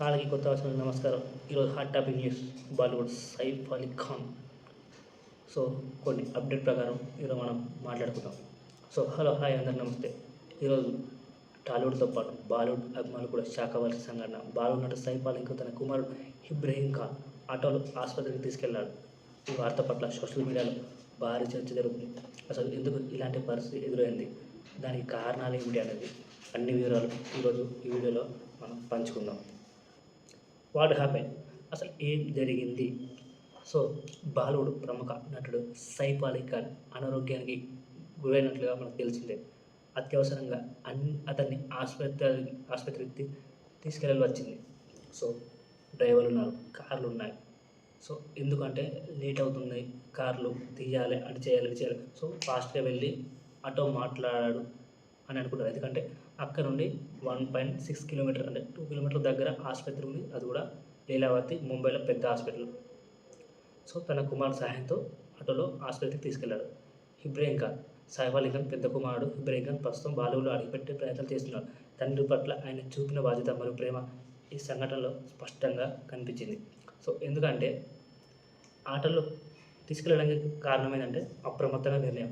ఛానల్కి కొత్త వచ్చిన నమస్కారం. ఈరోజు hot topic news Bollywood Saif Ali Khan so కొన్ని అప్డేట్ ప్రకారం ఈరోజు మనం మాట్లాడుకుందాం. సో హలో హాయ్ అందరు నమస్తే. ఈరోజు టాలీవుడ్తో పాటు బాలీవుడ్ అభిమానులు కూడా షాక్ అవ్వాల్సిన సంఘటన. బాలీవుడ్ నటు సైఫ్ అలీ ఖాన్ తన కుమారుడు ఇబ్రహీం ఖాన్ ఆటోలో ఆసుపత్రికి తీసుకెళ్ళాడు. ఈ వార్త పట్ల సోషల్ మీడియాలో భారీ చర్చ జరుగుతుంది. అసలు ఎందుకు ఇలాంటి పరిస్థితి ఎదురైంది? దానికి కారణాలు ఏమిటి అనేది అన్ని వివరాలు ఈరోజు ఈ వీడియోలో మనం పంచుకుందాం. What happen? అసలు ఏం జరిగింది? సో బాలీవుడ్ ప్రముఖ నటుడు సైఫ్ అలీ ఖాన్ అనారోగ్యానికి గురైనట్లుగా మనకు తెలిసిందే. అత్యవసరంగా అన్ అతన్ని ఆసుపత్రి ఆసుపత్రికి తీసుకెళ్ళాలి వచ్చింది సో డ్రైవర్లు ఉన్నారు కార్లు ఉన్నాయి. సో ఎందుకంటే లేట్ అవుతుంది కార్లు తీయాలి అటు చేయాలి ఇటు చేయాలి. సో ఫాస్ట్గా వెళ్ళి ఆటో మాట్లాడాడు అని అనుకుంటారు. ఎందుకంటే అక్కడ నుండి వన్ పాయింట్ సిక్స్ కిలోమీటర్ అంటే టూ కిలోమీటర్ దగ్గర ఆసుపత్రి ఉంది. అది కూడా లీలావతి ముంబైలో పెద్ద హాస్పిటల్. సో తన కుమారుడు సహాయంతో ఆటోలో ఆసుపత్రికి తీసుకెళ్ళాడు. ఇబ్రాహిం ఖాన్ సాయిబ్ అలీ ఖాన్ పెద్ద కుమారుడు. ఇబ్రాహిం ఖాన్ ప్రస్తుతం బాలీవుడ్లో అడిగిపెట్టే ప్రయత్నాలు చేస్తున్నాడు. తండ్రి పట్ల ఆయన చూపిన బాధ్యత మరియు ప్రేమ ఈ సంఘటనలో స్పష్టంగా కనిపించింది. సో ఎందుకంటే ఆటల్లో తీసుకెళ్ళడానికి కారణం ఏంటంటే అప్రమత్తంగా నిర్ణయం.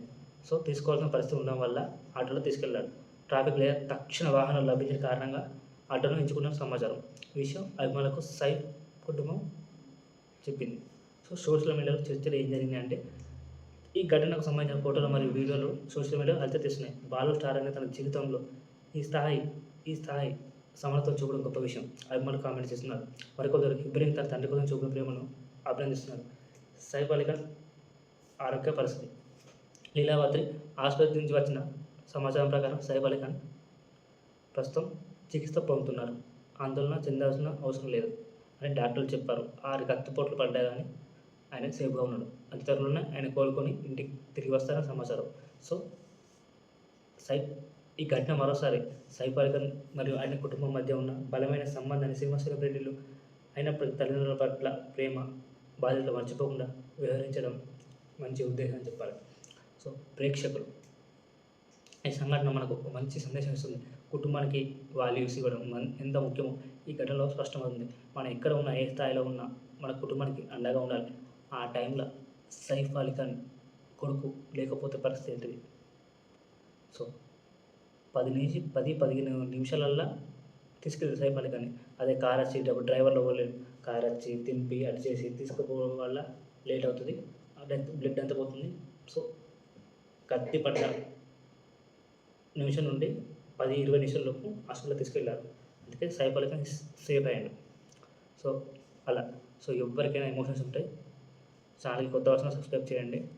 సో తీసుకోవాల్సిన పరిస్థితి ఉండడం వల్ల ఆటోలో తీసుకెళ్ళాడు ట్రాఫిక్ లేదా తక్షణ వాహనం లభించిన కారణంగా ఆటోను ఎంచుకున్న సమాచారం. ఈ విషయం అభిమానులకు సై కుటుంబం చెప్పింది. సో సోషల్ మీడియాలో చర్చలు ఏం జరిగింది అంటే ఈ ఘటనకు సంబంధించిన ఫోటోలు మరియు వీడియోలు సోషల్ మీడియాలో హల్చరిస్తున్నాయి బాలు స్టార్ అనే తన జీవితంలో ఈ స్థాయి ఈ స్థాయి సమర్థత చూపడం గొప్ప విషయం. అభిమానులు కామెంట్ చేస్తున్నారు. మరికొందరు ఇబ్రహీం తన తండ్రి కోసం చూపిన ప్రేమను అభినందిస్తున్నారు. సైఫ్ అలీ ఆరోగ్య పరిస్థితి లీలావతి ఆసుపత్రి నుంచి వచ్చిన సమాచారం ప్రకారం సైఫ్ అలీ ఖాన్ ప్రస్తుతం చికిత్స పొందుతున్నారు. ఆందోళన చెందాల్సిన అవసరం లేదు అని డాక్టర్లు చెప్పారు. ఆరు కత్తిపోట్లు పడ్డాయి కానీ ఆయన సేఫ్గా ఉన్నాడు. అతి ఆయన కోలుకొని ఇంటికి తిరిగి వస్తారని సమాచారం. సో సైఫ్ ఈ ఘటన మరోసారి సైఫ్ అలీ ఖాన్ మరియు ఆయన కుటుంబం మధ్య ఉన్న బలమైన సంబంధాన్ని సినిమా సెలబ్రిటీలు అయినప్పటికీ తల్లిదండ్రుల పట్ల ప్రేమ బాధ్యతలు మర్చిపోకుండా వ్యవహరించడం మంచి ఉద్దేశం అని చెప్పాలి. సో ప్రేక్షకులు ఈ సంఘటన మనకు మంచి సందేశం ఇస్తుంది. కుటుంబానికి వాల్యూస్ ఇవ్వడం మన ఎంత ముఖ్యమో ఈ ఘటనలో స్పష్టమవుతుంది. మనం ఎక్కడ ఉన్నా ఏ స్థాయిలో ఉన్నా మన కుటుంబానికి అండగా ఉండాలి. ఆ టైంలో సైఫ్ అలీ ఖాన్ కొడుకు లేకపోతే పరిస్థితి ఏంటిది? సో పది నుంచి పది పదిహేను నిమిషాలల్లో తీసుకెళ్ళి సైఫ్ అలీ ఖాన్ అదే కార్ వచ్చేటప్పుడు డ్రైవర్లో పోలేదు కార్ వచ్చి తింపి అటు చేసి తీసుకుపోవడం వల్ల లేట్ అవుతుంది. డెత్ బ్లడ్ అంతా పోతుంది? సో కత్తి పట్ల నిమిషం నుండి పది ఇరవై నిమిషాలలోపు హాస్పిటల్లో తీసుకెళ్ళారు అందుకే సైఫ్ సేఫ్ అయ్యాడు సో అలా. సో ఎవరికైనా ఎమోషన్స్ ఉంటాయి. ఛానల్కి కొత్త వచ్చిన సబ్స్క్రైబ్ చేయండి.